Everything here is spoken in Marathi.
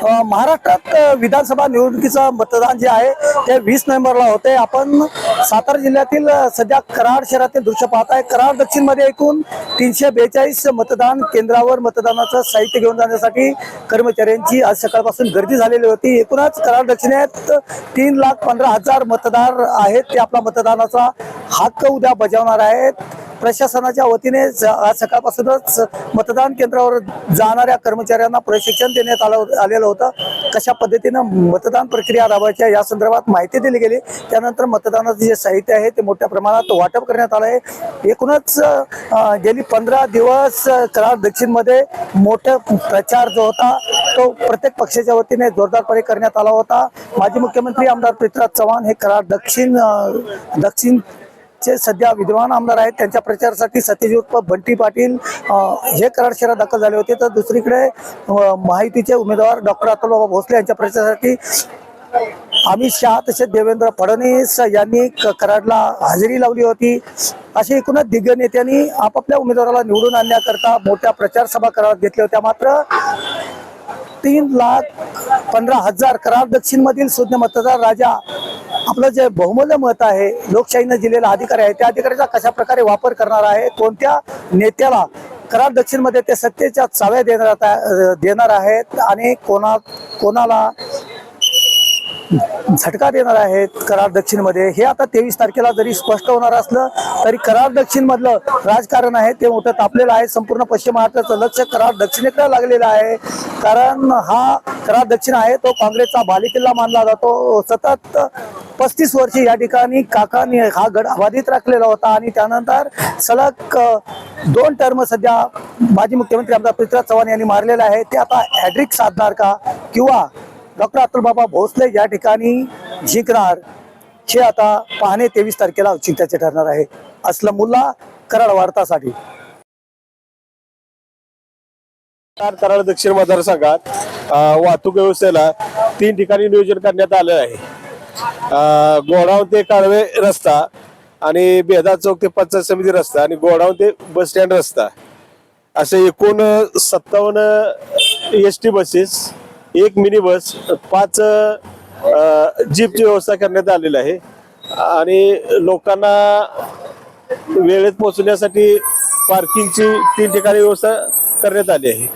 महाराष्ट्रात विधानसभा निवडणुकीचं मतदान जे आहे ते वीस नोव्हेंबरला होते. आपण सातारा जिल्ह्यातील सध्या कराड शहरातील दृश्य पाहत आहे कराड दक्षिणमध्ये एकूण तीनशे बेचाळीस मतदान केंद्रावर मतदानाचं साहित्य घेऊन जाण्यासाठी कर्मचाऱ्यांची आज सकाळपासून गर्दी झालेली होती. एकूणच कराड दक्षिणेत तीन लाख पंधरा हजार मतदार आहेत. ते आपला मतदानाचा हक्क उद्या बजावणार आहेत. प्रशासनाच्या वतीने आज सकाळपासूनच मतदान केंद्रावर जाणाऱ्या कर्मचाऱ्यांना प्रशिक्षण देण्यात आलं आलेलं होतं. कशा पद्धतीनं मतदान प्रक्रिया राबवायच्या या संदर्भात माहिती दिली गेली. त्यानंतर मतदानाचं जे साहित्य आहे ते मोठ्या प्रमाणात वाटप करण्यात आलं आहे. एकूणच गेली पंधरा दिवस कराड दक्षिणमध्ये मोठा प्रचार जो होता तो प्रत्येक पक्षाच्या वतीने जोरदारपणे करण्यात आला होता. माजी मुख्यमंत्री आमदार पृथ्वीराज चव्हाण हे कराड दक्षिण दक्षिण चे सध्या विद्यमान आमदार आहेत त्यांच्या प्रचारासाठी सत्यजित उर्फ बंटी पाटील हे कराड शहरात दाखल झाले होते. तर दुसरीकडे माहितीचे महायुतीचे उमेदवार डॉक्टर अतुलबाबा भोसले यांच्या प्रचारासाठी अमित शहा तसेच देवेंद्र फडणवीस यांनी क- कराडला हजेरी लावली होती. असे एकूणच दिग्ग नेत्यांनी आपापल्या उमेदवाराला निवडून आणण्याकरता मोठ्या प्रचार सभा करारात घेतल्या होत्या. मात्र तीन लाख पंधरा हजार करार दक्षिणमधील सुज्ञ शून्य मतदार राजा आपलं जे बहुमूल्य मत आहे लोकशाहीनं दिलेला अधिकार आहे त्या अधिकाराचा कशा प्रकारे वापर करणार आहे कोणत्या नेत्याला करार दक्षिणमध्ये ते सत्तेच्या चाव्या देणार देणार आहेत आणि कोणा कोणाला झटका देणार आहेत कराड दक्षिणमध्ये हे आता तेवीस तारखेला जरी स्पष्ट होणार असलं तरी कराड दक्षिण मधलं राजकारण आहे ते मोठं तापलेलं आहे. संपूर्ण पश्चिम महाराष्ट्राचं लक्ष कराड दक्षिणेकडे लागलेलं आहे. कारण हा कराड दक्षिण आहे तो काँग्रेसचा बालेकिल्ला मानला जातो. सतत पस्तीस वर्षी या ठिकाणी काकांनी हा गड अबाधित राखलेला होता आणि त्यानंतर सलग दोन टर्म सध्या माजी मुख्यमंत्री आमदार पृथ्वीराज चव्हाण यांनी मारलेला आहे. ते आता हॅड्रिक साधणार का किंवा डॉक्टर अतुलबाबा भोसले या ठिकाणी जिंकणार. हे आता पाहणे तेवीस तारखेला औचित्याचे ठरणार आहे. असलं मुल्ला कराड वार्तासाठी. कराड दक्षिण मतदारसंघात वाहतूक व्यवस्थेला तीन ठिकाणी नियोजन करण्यात आलं आहे. गोडाव ते काळवे रस्ता आणि बेदा चौक ते पंचायत समिती रस्ता आणि गोडाव ते बस स्टँड रस्ता. असे एकूण सत्तावन्न एस टी बसेस एक मिनी बस पाच जीपची व्यवस्था करण्यात आलेली आहे. आणि लोकांना वेळेत पोहोचण्यासाठी पार्किंगची तीन ठिकाणी व्यवस्था करण्यात आली आहे.